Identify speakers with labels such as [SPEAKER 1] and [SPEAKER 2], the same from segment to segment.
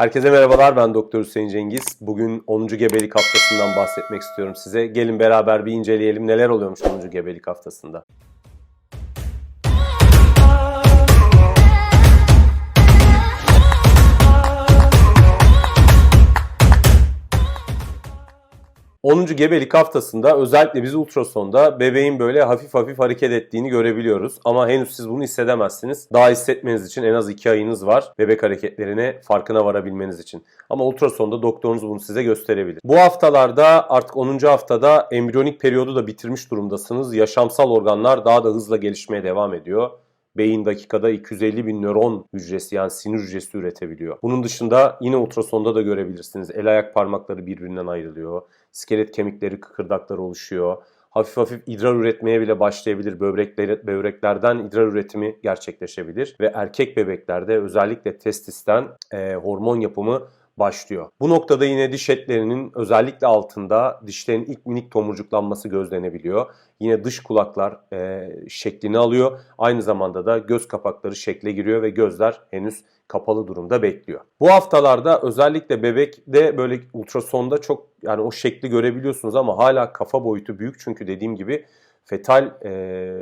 [SPEAKER 1] Herkese merhabalar ben Doktor Hüseyin Cengiz. Bugün 10. gebelik haftasından bahsetmek istiyorum size. Gelin beraber bir inceleyelim neler oluyormuş 10. gebelik haftasında. ...10. gebelik haftasında özellikle biz ultrasonda bebeğin böyle hafif hafif hareket ettiğini görebiliyoruz. Ama henüz siz bunu hissedemezsiniz. Daha hissetmeniz için en az 2 ayınız var bebek hareketlerine farkına varabilmeniz için. Ama ultrasonda doktorunuz bunu size gösterebilir. Bu haftalarda artık 10. haftada embriyonik periyodu da bitirmiş durumdasınız. Yaşamsal organlar daha da hızla gelişmeye devam ediyor. Beyin dakikada 250 bin nöron hücresi yani sinir hücresi üretebiliyor. Bunun dışında yine ultrasonda da görebilirsiniz. El ayak parmakları birbirinden ayrılıyor. İskelet kemikleri, kıkırdakları oluşuyor. Hafif hafif idrar üretmeye bile başlayabilir. Böbrekleri, böbreklerden idrar üretimi gerçekleşebilir. Ve erkek bebeklerde özellikle testisten e, hormon yapımı başlıyor. Bu noktada yine diş etlerinin özellikle altında dişlerin ilk minik tomurcuklanması gözlenebiliyor. Yine dış kulaklar e, şeklini alıyor. Aynı zamanda da göz kapakları şekle giriyor ve gözler henüz kapalı durumda bekliyor. Bu haftalarda özellikle bebekte böyle ultrasonda çok yani o şekli görebiliyorsunuz ama hala kafa boyutu büyük çünkü dediğim gibi fetal e,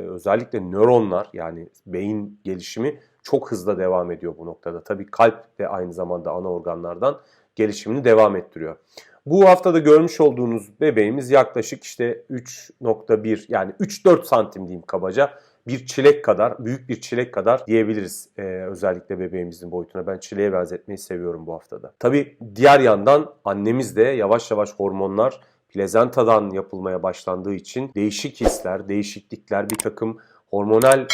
[SPEAKER 1] özellikle nöronlar yani beyin gelişimi çok hızlı devam ediyor bu noktada. Tabii kalp de aynı zamanda ana organlardan gelişimini devam ettiriyor. Bu haftada görmüş olduğunuz bebeğimiz yaklaşık işte 3.1 yani 3-4 santim diyeyim kabaca bir çilek kadar, büyük bir çilek kadar diyebiliriz ee, özellikle bebeğimizin boyutuna. Ben çileğe benzetmeyi seviyorum bu haftada. Tabii diğer yandan annemiz de yavaş yavaş hormonlar plezentadan yapılmaya başlandığı için değişik hisler, değişiklikler, bir takım hormonal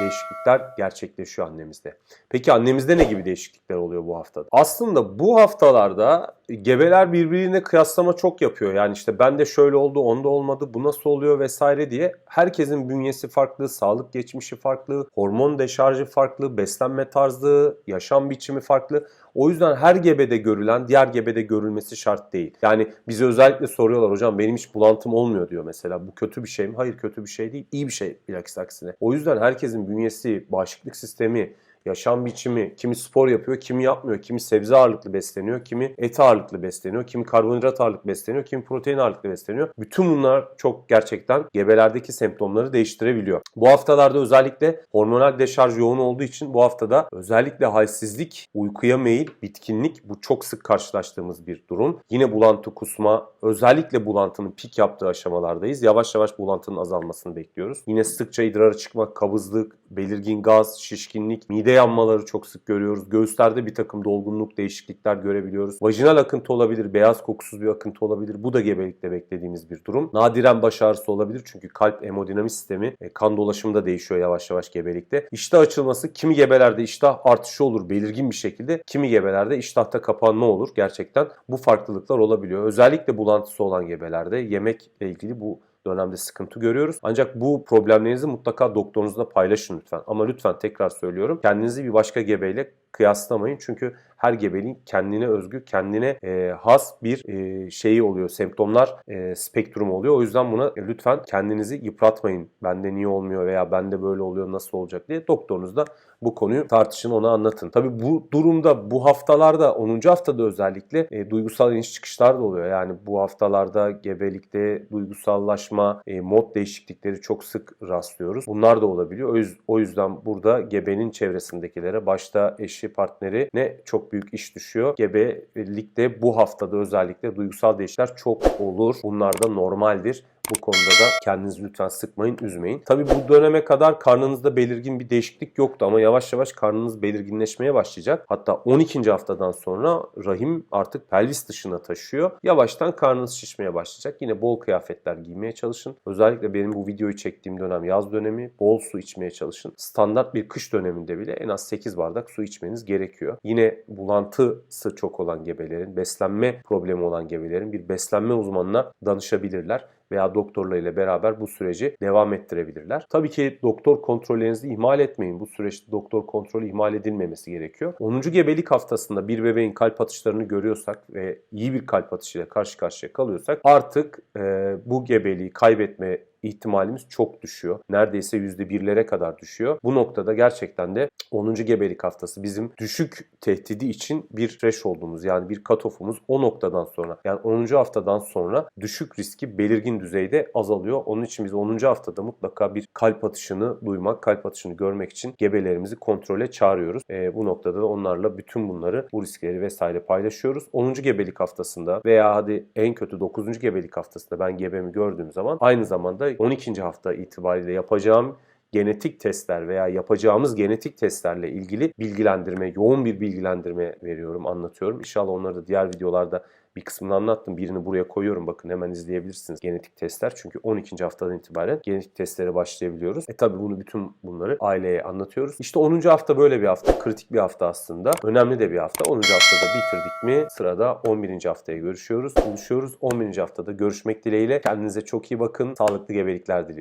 [SPEAKER 1] değişiklikler gerçekleşiyor annemizde. Peki annemizde ne gibi değişiklikler oluyor bu haftada? Aslında bu haftalarda gebeler birbirine kıyaslama çok yapıyor. Yani işte bende şöyle oldu, onda olmadı, bu nasıl oluyor vesaire diye. Herkesin bünyesi farklı, sağlık geçmişi farklı, hormon deşarjı farklı, beslenme tarzı, yaşam biçimi farklı. O yüzden her gebede görülen diğer gebede görülmesi şart değil. Yani bize özellikle soruyorlar hocam benim hiç bulantım olmuyor diyor mesela. Bu kötü bir şey mi? Hayır kötü bir şey değil. İyi bir şey bilakis aksine. O yüzden herkesin bünyesi, bağışıklık sistemi, yaşam biçimi, kimi spor yapıyor, kimi yapmıyor, kimi sebze ağırlıklı besleniyor, kimi et ağırlıklı besleniyor, kimi karbonhidrat ağırlıklı besleniyor, kimi protein ağırlıklı besleniyor. Bütün bunlar çok gerçekten gebelerdeki semptomları değiştirebiliyor. Bu haftalarda özellikle hormonal deşarj yoğun olduğu için bu haftada özellikle halsizlik, uykuya meyil, bitkinlik bu çok sık karşılaştığımız bir durum. Yine bulantı, kusma, özellikle bulantının pik yaptığı aşamalardayız. Yavaş yavaş bulantının azalmasını bekliyoruz. Yine sıkça idrara çıkmak, kabızlık, belirgin gaz, şişkinlik, mide yanmaları çok sık görüyoruz. Göğüslerde bir takım dolgunluk, değişiklikler görebiliyoruz. Vajinal akıntı olabilir, beyaz kokusuz bir akıntı olabilir. Bu da gebelikte beklediğimiz bir durum. Nadiren baş ağrısı olabilir çünkü kalp hemodinami sistemi, e, kan dolaşımı da değişiyor yavaş yavaş gebelikte. İştah açılması kimi gebelerde iştah artışı olur belirgin bir şekilde. Kimi gebelerde iştahta kapanma olur. Gerçekten bu farklılıklar olabiliyor. Özellikle bulantısı olan gebelerde yemekle ilgili bu dönemde sıkıntı görüyoruz. Ancak bu problemlerinizi mutlaka doktorunuzla paylaşın lütfen. Ama lütfen tekrar söylüyorum. Kendinizi bir başka gebeyle kıyaslamayın. Çünkü her gebeliğin kendine özgü, kendine e, has bir e, şeyi oluyor. Semptomlar e, spektrumu oluyor. O yüzden buna e, lütfen kendinizi yıpratmayın. Bende niye olmuyor veya bende böyle oluyor nasıl olacak diye doktorunuzla bu konuyu tartışın, ona anlatın. Tabii bu durumda bu haftalarda 10. haftada özellikle e, duygusal iniş çıkışlar da oluyor. Yani bu haftalarda gebelikte duygusallaşma, e, mod değişiklikleri çok sık rastlıyoruz. Bunlar da olabiliyor. O yüzden burada gebenin çevresindekilere başta eşi, partneri ne çok büyük iş düşüyor. Gebelikte bu haftada özellikle duygusal değişiklikler çok olur. Bunlar da normaldir. Bu konuda da kendinizi lütfen sıkmayın, üzmeyin. Tabii bu döneme kadar karnınızda belirgin bir değişiklik yoktu ama yavaş yavaş karnınız belirginleşmeye başlayacak. Hatta 12. haftadan sonra rahim artık pelvis dışına taşıyor. Yavaştan karnınız şişmeye başlayacak. Yine bol kıyafetler giymeye çalışın. Özellikle benim bu videoyu çektiğim dönem yaz dönemi. Bol su içmeye çalışın. Standart bir kış döneminde bile en az 8 bardak su içmeniz gerekiyor. Yine bulantısı çok olan gebelerin, beslenme problemi olan gebelerin bir beslenme uzmanına danışabilirler veya doktorlarıyla beraber bu süreci devam ettirebilirler. Tabii ki doktor kontrollerinizi ihmal etmeyin. Bu süreçte doktor kontrolü ihmal edilmemesi gerekiyor. 10. gebelik haftasında bir bebeğin kalp atışlarını görüyorsak ve iyi bir kalp atışıyla karşı karşıya kalıyorsak artık e, bu gebeliği kaybetme ihtimalimiz çok düşüyor. Neredeyse %1'lere kadar düşüyor. Bu noktada gerçekten de 10. gebelik haftası bizim düşük tehdidi için bir threshold'umuz yani bir cutoff'umuz o noktadan sonra yani 10. haftadan sonra düşük riski belirgin düzeyde azalıyor. Onun için biz 10. haftada mutlaka bir kalp atışını duymak, kalp atışını görmek için gebelerimizi kontrole çağırıyoruz. Ee, bu noktada da onlarla bütün bunları, bu riskleri vesaire paylaşıyoruz. 10. gebelik haftasında veya hadi en kötü 9. gebelik haftasında ben gebemi gördüğüm zaman aynı zamanda 12. hafta itibariyle yapacağım genetik testler veya yapacağımız genetik testlerle ilgili bilgilendirme, yoğun bir bilgilendirme veriyorum, anlatıyorum. İnşallah onları da diğer videolarda bir kısmını anlattım. Birini buraya koyuyorum. Bakın hemen izleyebilirsiniz genetik testler. Çünkü 12. haftadan itibaren genetik testlere başlayabiliyoruz. E tabi bunu bütün bunları aileye anlatıyoruz. İşte 10. hafta böyle bir hafta. Kritik bir hafta aslında. Önemli de bir hafta. 10. haftada bitirdik mi sırada 11. haftaya görüşüyoruz. Buluşuyoruz. 11. haftada görüşmek dileğiyle. Kendinize çok iyi bakın. Sağlıklı gebelikler diliyorum.